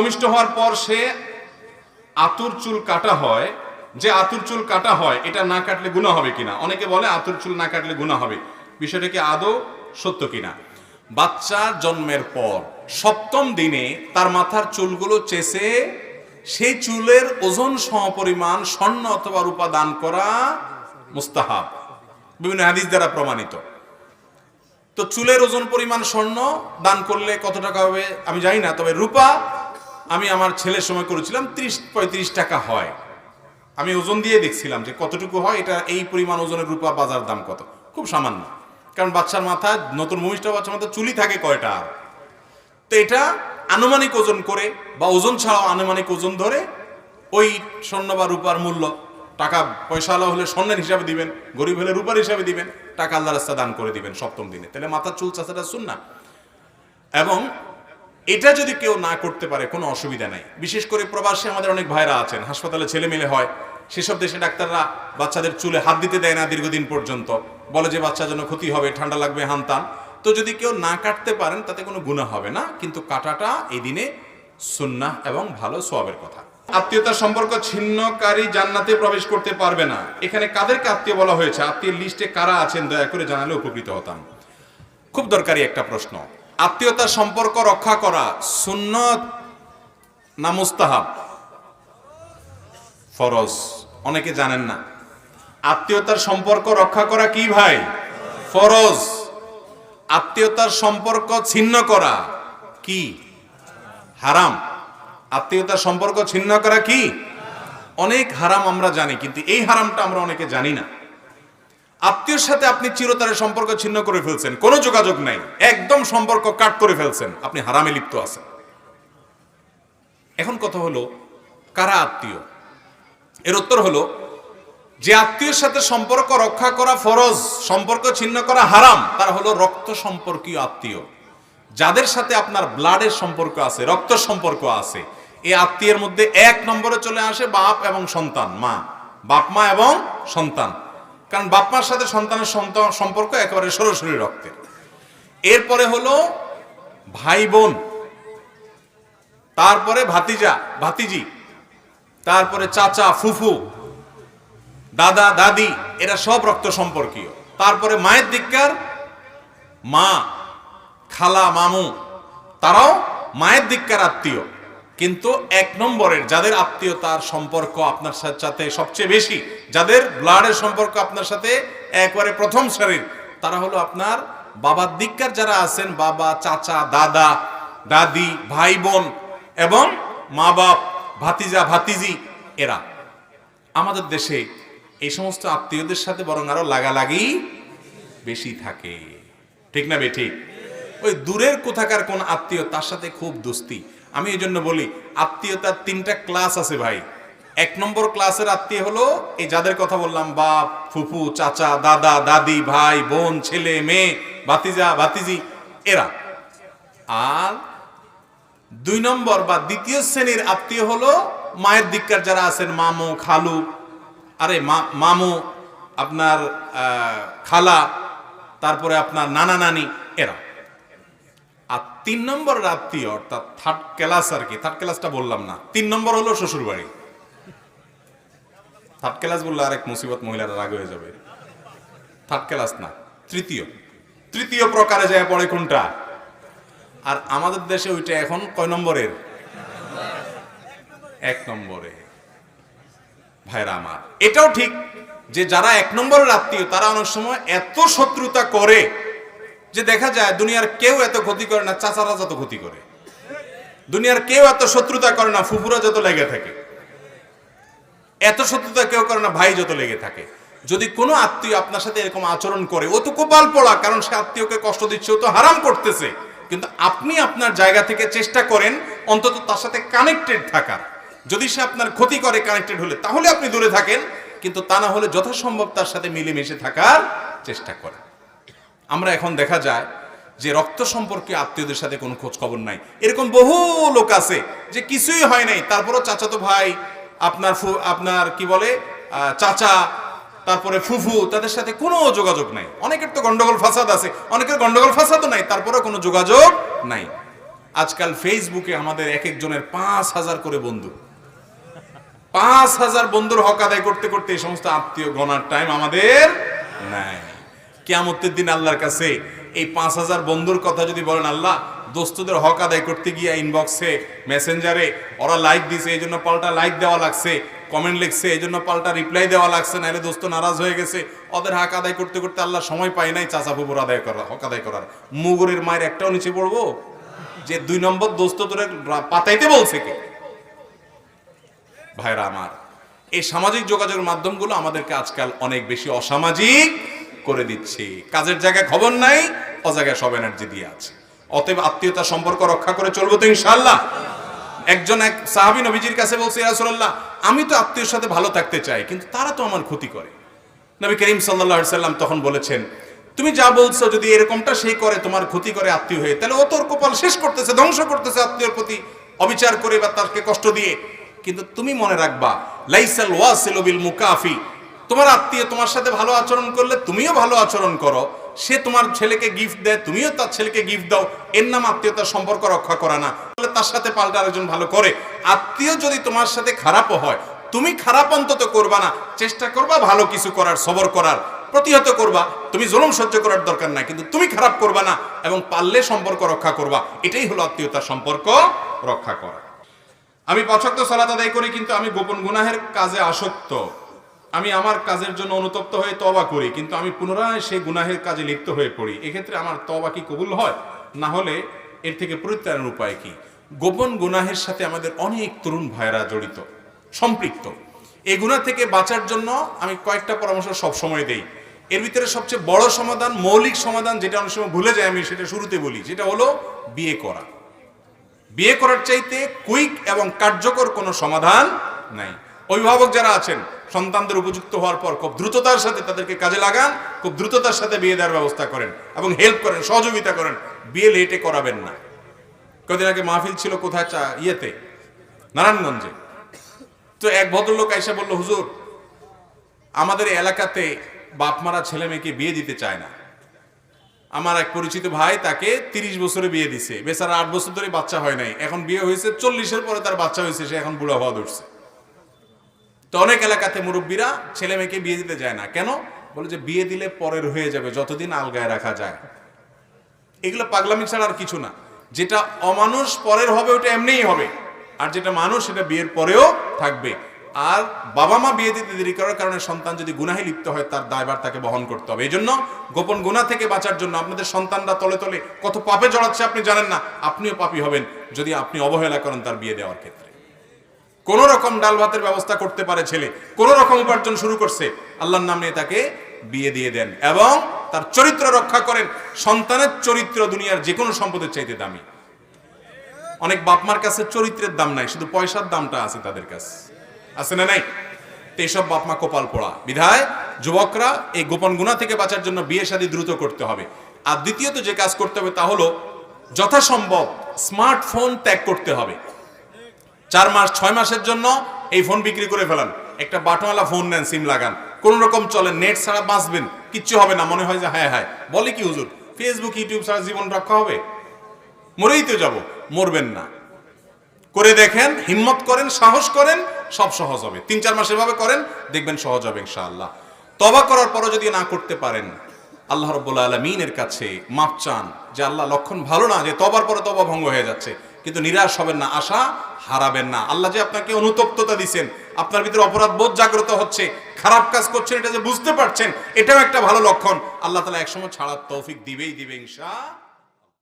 ভূমিষ্ঠ হওয়ার পর সে আতুর চুল কাটা হয়। যে আতুর চুল কাটা হয়, এটা না কাটলে গুণা হবে কিনা? অনেকে বলে আতুর চুল না কাটলে গুণা হবে। বিষয়টা কি আদৌ সত্য কিনা? বাচ্চা জন্মের পর, সপ্তম দিনে তার মাথার চুলগুলো চেষে সেই চুলের ওজন সমপরিমাণ স্বর্ণ অথবা রূপা দান করা মুস্তাহাব। বিভিন্ন হাদিস দ্বারা প্রমাণিত। তো চুলের ওজন পরিমাণ স্বর্ণ দান করলে কত টাকা হবে? আমি জানি না, তবে রূপা আমি আমার ছেলের সময় করেছিলাম ত্রিশ, পঁয়ত্রিশ টাকা হয়। আমি ওজন দিয়ে দেখছিলাম যে কতটুকু হয়, এটা এই পরিমাণ ওজনের রূপা বাজার দাম কত। খুব সামান্য। কারণ বাচ্চার মাথায় নতুন ভূমিষ্ঠ বাচ্চার মাথায় চুলি থাকে কয়টা? তো এটা আনুমানিক ওজন করে বা ওজন ছাড়াও আনুমানিক ওজন ধরে ওই স্বর্ণ বা রূপার মূল্য টাকা পয়সা আলা হলে স্বর্ণের হিসাবে দিবেন, গরিব হলে রূপার হিসাবে দিবেন, টাকা আল্লাহ রাস্তা দান করে দিবেন সপ্তম দিনে। তাহলে মাথার চুল চাষাটা শুন না এবং এটা যদি কেউ না করতে পারে, কোনো অসুবিধা নাই। বিশেষ করে প্রবাসী আমাদের অনেক ভাইরা আছেন, হাসপাতালে ছেলে মেলে হয়, সেসব দেশে ডাক্তাররা বাচ্চাদের চুলে হাত দিতে দেয় না দীর্ঘদিন পর্যন্ত। বলে যে বাচ্চা জন্য ক্ষতি হবে, ঠান্ডা লাগবে, হানতান। তো যদি কেউ না কাটতে পারেন, তাতে কোনো গুণা হবে না, কিন্তু কাটাটা এই দিনে সুন্নাহ এবং ভালো সোয়াবের কথা। আত্মীয়তার সম্পর্ক ছিন্নকারী জান্নাতে প্রবেশ করতে পারবে না। এখানে কাদেরকে আত্মীয় বলা হয়েছে? আত্মীয় লিস্টে কারা আছেন? দয়া করে জানালে উপকৃত হতাম। খুব দরকারি একটা প্রশ্ন। আত্মীয়তার সম্পর্ক রক্ষা করা সুন্নত না মুস্তাহাব? ফরজ। অনেকে জানেন না। আত্মীয়তার সম্পর্ক রক্ষা করা কি ভাই? ফরজ। আত্মীয়তার সম্পর্ক ছিন্ন করা কি? হারাম। আত্মীয়তার সম্পর্ক ছিন্ন করা কি? অনেক হারাম আমরা জানি, কিন্তু এই হারামটা আমরা অনেকে জানি না। আত্মীয়র সাথে আপনি চিরতরের সম্পর্ক ছিন্ন করে ফেলছেন, কোনো যোগাযোগ নাই, একদম সম্পর্ক কাট করে ফেলছেন, আপনি হারামে লিপ্ত আছেন। এখন কথা হলো, কারা আত্মীয়? এর উত্তর হলো, যে আত্মীয়র সাথে সম্পর্ক রক্ষা করা ফরজ, সম্পর্ক ছিন্ন করা হারাম, তারা হলো রক্ত সম্পর্কীয় আত্মীয়। যাদের সাথে আপনার ব্লাডের সম্পর্ক আছে, রক্ত সম্পর্ক আছে, এই আত্মীয়ের মধ্যে এক নম্বরে চলে আসে বাপ এবং সন্তান, মা। বাপ, মা এবং সন্তান। কারণ বাপ মার সাথে সন্তানের সন্তান সম্পর্ক একেবারে সরাসরি রক্তের এরপরে হলো ভাই বোন, তারপরে ভাতিজা, ভাতিজি, তারপরে চাচা, ফুফু, দাদা, দাদি, এরা সব রক্ত সম্পর্কীয়। তারপরে মায়ের দিককার মা, খালা, মামু, তারাও মায়ের দিককার আত্মীয়। কিন্তু এক নম্বরের যাদের আত্মীয়তার সম্পর্ক আপনার সাথে সবচেয়ে বেশি, যাদের ব্লাডের সম্পর্ক আপনার সাথে একবারে প্রথম সারির, তারা হলো আপনার বাবার দিককার যারা আছেন, বাবা, চাচা, দাদা, দাদি, ভাই, বোন এবং মা বাপ, ভাতিজা, ভাতিজি, এরা। আমাদের দেশে এই সমস্ত আত্মীয়দের সাথে বরং আরও লাগালাগি বেশি থাকে। ঠিক না বে ঠিক ওই দূরের কোথাকার কোন আত্মীয় তার সাথে খুব দোস্তি আমি এই জন্য বলি, আত্মীয়তার তিনটা ক্লাস আছে ভাই। এক নম্বর ক্লাসের আত্মীয় হলো, এই যাদের কথা বললাম, বাপ, ফুফু, চাচা, দাদা, দাদি, ভাই, বোন, ছেলে, মেয়ে, ভাতিজা, ভাতিজি, এরা। আর দুই নম্বর বা দ্বিতীয় শ্রেণির আত্মীয় হলো, মায়ের দিককার যারা আছেন, মামু, খালু, আরে মামু, আপনার খালা, তারপরে আপনার নানা, নানি, এরা। তিন নম্বর আত্মীয় অর্থাৎ থার্ড ক্লাস আর কি। থার্ড ক্লাসটা বললাম না। তিন নম্বর হলো শ্বশুর বাড়ি থার্ড ক্লাস বললে আরেক মুসিবত মহিলারা রাগ হয়ে যাবে। থার্ড ক্লাস না, তৃতীয়। তৃতীয় প্রকারে যায় পড়ে কোনটা? আর আমাদের দেশে ওইটা এখন কয় নম্বরের? এক নম্বরে। ভাইরা আমার, এটাও ঠিক যে যারা এক নম্বরের আত্মীয় তারা অনেক সময় এত শত্রুতা করে যে দেখা যায় দুনিয়ার কেউ এত ক্ষতি করে না, চাচারা যত ক্ষতি করে। দুনিয়ার কেউ এত শত্রুতা করে না, ফুফুরা যত লেগে থাকে। এত শত্রুতা কেউ করে না, ভাই যত লেগে থাকে। যদি কোনো আত্মীয় আপনার সাথে এরকম আচরণ করে, ও তো কপাল পড়া, কারণ সে আত্মীয়কে কষ্ট দিচ্ছে, ও তো হারাম করতেছে। কিন্তু আপনি আপনার জায়গা থেকে চেষ্টা করেন অন্তত তার সাথে কানেক্টেড থাকার। যদি সে আপনার ক্ষতি করে কানেক্টেড হলে, তাহলে আপনি দূরে থাকেন, কিন্তু তা না হলে যথাসম্ভব তার সাথে মিলেমিশে থাকার চেষ্টা করেন। আমরা এখন দেখা যায় যে রক্ত সম্পর্কে আত্মীয়দের সাথে কোনো খোঁজ খবর নাই। এরকম বহু লোক আছে যে কিছুই হয় নাই। তারপরও চাচাতো ভাই, আপনার আপনার কি বলে চাচা, তারপরে ফুফু, তাদের সাথে কোনো যোগাযোগ নাই। অনেকের তো গন্ডগোল ফাসাদ আছে। অনেকের গন্ডগোল ফাসাদও নাই, তারপরেও কোনো যোগাযোগ নাই। আজকাল ফেসবুকে আমাদের এক একজনের পাঁচ হাজার করে বন্ধু। পাঁচ হাজার বন্ধুর হক আদায় করতে করতে এই সমস্ত আত্মীয় গণার টাইম আমাদের নাই। কেয়ামতের দিন আল্লাহর কাছে এই পাঁচ হাজার বন্ধুর কথা যদি বলেন, আল্লাহ, দোস্তদের হক আদায় করতে গিয়ে ইনবক্সে মেসেঞ্জারে ওরা লাইক দিছে, এই জন্য পাল্টা লাইক দেওয়া লাগছে কমেন্ট লিখছে, এই জন্য পাল্টা রিপ্লাই দেওয়া লাগছে নাহলে দোস্ত নারাজ হয়ে গেছে। ওদের হক আদায় করতে করতে আল্লাহ সময় পায় নাই চাচা ফুপুর আদায় করা হক আদায় করার। মুগুরের মায়ের একটাও নিচে পড়ব? যে দুই নম্বর দোস্ত তোরে পাতাইতে বলছে কে? ভাইরা আমার, এই সামাজিক যোগাযোগের মাধ্যমগুলো আমাদেরকে আজকাল অনেক বেশি অসামাজিক করে দিচ্ছে। কাজের জায়গায় খবর নাই ও জায়গায় সব এনার্জি দিয়ে আছে। অতএব আত্মীয়তা সম্পর্ক রক্ষা করে চলবো তো ইনশাল্লাহ একজন এক সাহাবী নবীজির কাছে বলছে রাসূলুল্লাহ, আমি তো আত্মীয়র সাথে ভালো থাকতে চাই, কিন্তু তারা তো আমার ক্ষতি করে। নবী করিম আলাইহি সাল্লাম তখন বলেছেন, তুমি যা বলছো, যদি এরকমটা সেই করে, তোমার ক্ষতি করে আত্মীয় হয়ে, তাহলে ও তোর কপাল শেষ করতেছে, ধ্বংস করতেছে আত্মীয়র প্রতি অবিচার করে বা তাকে কষ্ট দিয়ে। কিন্তু তুমি মনে রাখবা, লাইসাল ওয়াসিলু বিল মুকাফি তোমার আত্মীয় তোমার সাথে ভালো আচরণ করলে তুমিও ভালো আচরণ করো। সে তোমার ছেলেকে গিফট দেয়, তুমিও তার ছেলেকে গিফট দাও। এর নাম আত্মীয়তার সম্পর্ক রক্ষা করা না। তাহলে তার সাথে পাল্টা আরেকজন ভালো করে। আত্মীয় যদি তোমার সাথে খারাপও হয়, তুমি খারাপ অন্তত করবা না। চেষ্টা করবা ভালো কিছু করার, সবর করার। প্রতিহত করবা। তুমি জলম সহ্য করার দরকার নাই, কিন্তু তুমি খারাপ করবা না এবং পারলে সম্পর্ক রক্ষা করবা। এটাই হলো আত্মীয়তার সম্পর্ক রক্ষা করা। আমি পছন্দ সালাত আদায় করি, কিন্তু আমি গোপন গুনাহের কাজে আসক্ত। আমি আমার কাজের জন্য অনুতপ্ত হয়ে তবা করি, কিন্তু আমি পুনরায় সেই গুনাহের কাজে লিপ্ত হয়ে পড়ি। এক্ষেত্রে আমার তবা কি কবুল হয়? না হলে এর থেকে পরিত্রাণের উপায় কি? গোপন গুনাহের সাথে আমাদের অনেক তরুণ ভাইরা জড়িত, সম্পৃক্ত। এই গুণা থেকে বাঁচার জন্য আমি কয়েকটা পরামর্শ সব সময় দেই। এর ভিতরে সবচেয়ে বড় সমাধান, মৌলিক সমাধান যেটা অনেক সময় ভুলে যায় আমি, সেটা শুরুতে বলি। সেটা হলো বিয়ে করা। বিয়ে করার চাইতে কুইক এবং কার্যকর কোনো সমাধান নাই। অভিভাবক যারা আছেন, সন্তানদের উপযুক্ত হওয়ার পর খুব দ্রুততার সাথে তাদেরকে কাজে লাগান, খুব দ্রুততার সাথে বিয়ে দেওয়ার ব্যবস্থা করেন এবং হেল্প করেন, সহযোগিতা করেন। বিয়ে লেটে করাবেন না। কদিন আগে মাহফিল ছিল কোথায়? চা, ইয়েতে, নারায়ণগঞ্জে। তো এক ভদ্রলোক এসে বলল, হুজুর, আমাদের এলাকাতে বাপ মারা ছেলে মেয়েকে বিয়ে দিতে চায় না। আমার এক পরিচিত ভাই তাকে তিরিশ বছরে বিয়ে দিছে। বেচারা আট বছর ধরে বাচ্চা হয় নাই। এখন বিয়ে হয়েছে, চল্লিশের পরে তার বাচ্চা হয়েছে, সে এখন বুড়া হওয়া ধরছে। তো অনেক এলাকাতে মুরব্বীরা ছেলে মেয়েকে বিয়ে দিতে যায় না। কেন? বলে যে বিয়ে দিলে পরের হয়ে যাবে, যতদিন আলগায় রাখা যায়। এগুলো পাগলামি ছাড়া আর কিছু না। যেটা অমানুষ পরের হবে, ওটা এমনিই হবে। আর যেটা মানুষ, সেটা বিয়ের পরেও থাকবে। আর বাবা মা বিয়ে দিতে দেরি করার কারণে সন্তান যদি গুনাহে লিপ্ত হয়, তার দায়ভার তাকে বহন করতে হবে। এই জন্য গোপন গুণা থেকে বাঁচার জন্য আপনাদের সন্তানরা তলে তলে কত পাপে জড়াচ্ছে আপনি জানেন না। আপনিও পাপি হবেন যদি আপনি অবহেলা করেন তার বিয়ে দেওয়ার ক্ষেত্রে। কোন রকম ডাল ভাতের ব্যবস্থা করতে পারে ছেলে, কোন রকম উপার্জন শুরু করছে, আল্লাহর নাম নিয়ে তাকে বিয়ে দিয়ে দেন এবং তার চরিত্র রক্ষা করেন, সন্তানের চরিত্র দুনিয়ার যে কোনো সম্পদের চাইতে দামি। অনেক বাপমার কাছে চরিত্রের দাম নাই, শুধু পয়সার দামটা আছে তাদের কাছে। আছে না নাই? তো এইসব বাপমা কপাল পড়া। বিধায় যুবকরা এই গোপন গুণা থেকে বাঁচার জন্য বিয়ে শাদী দ্রুত করতে হবে। আর দ্বিতীয়ত যে কাজ করতে হবে তা হলো, যথাসম্ভব স্মার্টফোন ত্যাগ করতে হবে। চার মাস, ছয় মাসের জন্য এই ফোন বিক্রি করে ফেলান। একটা বাটনওয়ালা ফোন নেন সিম লাগান। কোন রকম চলে নেট ছাড়া বাঁচবেন, কিচ্ছু হবে না। মনে হয় যে হ্যাঁ হ্যাঁ। বলে কি হুজুর? ফেসবুক ইউটিউব ছাড়া জীবন রক্ষা হবে? মরেই তো যাব, মরবেন না। করে দেখেন, হিম্মত করেন, সাহস করেন, সব সহজ হবে। তিন, চার মাস এভাবে করেন, দেখবেন সহজ হবে ইনশাআল্লাহ। তবা করার পরও যদি না করতে পারেন, আল্লাহ রব্বুল আলমিনের কাছে মাপ চান যে, আল্লাহ লক্ষণ ভালো না, যে তবার পরে তবা ভঙ্গ হয়ে যাচ্ছে। কিন্তু নিরাশ হবেন না, আশা হারাবেন না। আল্লাহ যে আপনাকে অনুতপ্ততা দিচ্ছেন আপনার ভিতরে অপরাধ বোধ জাগ্রত হচ্ছে, খারাপ কাজ করছেন, এটা যে বুঝতে পারছেন, এটাও একটা ভালো লক্ষণ। আল্লাহ তালা একসময় ছাড়ার তৌফিক দিবেই দিবে, ইনশা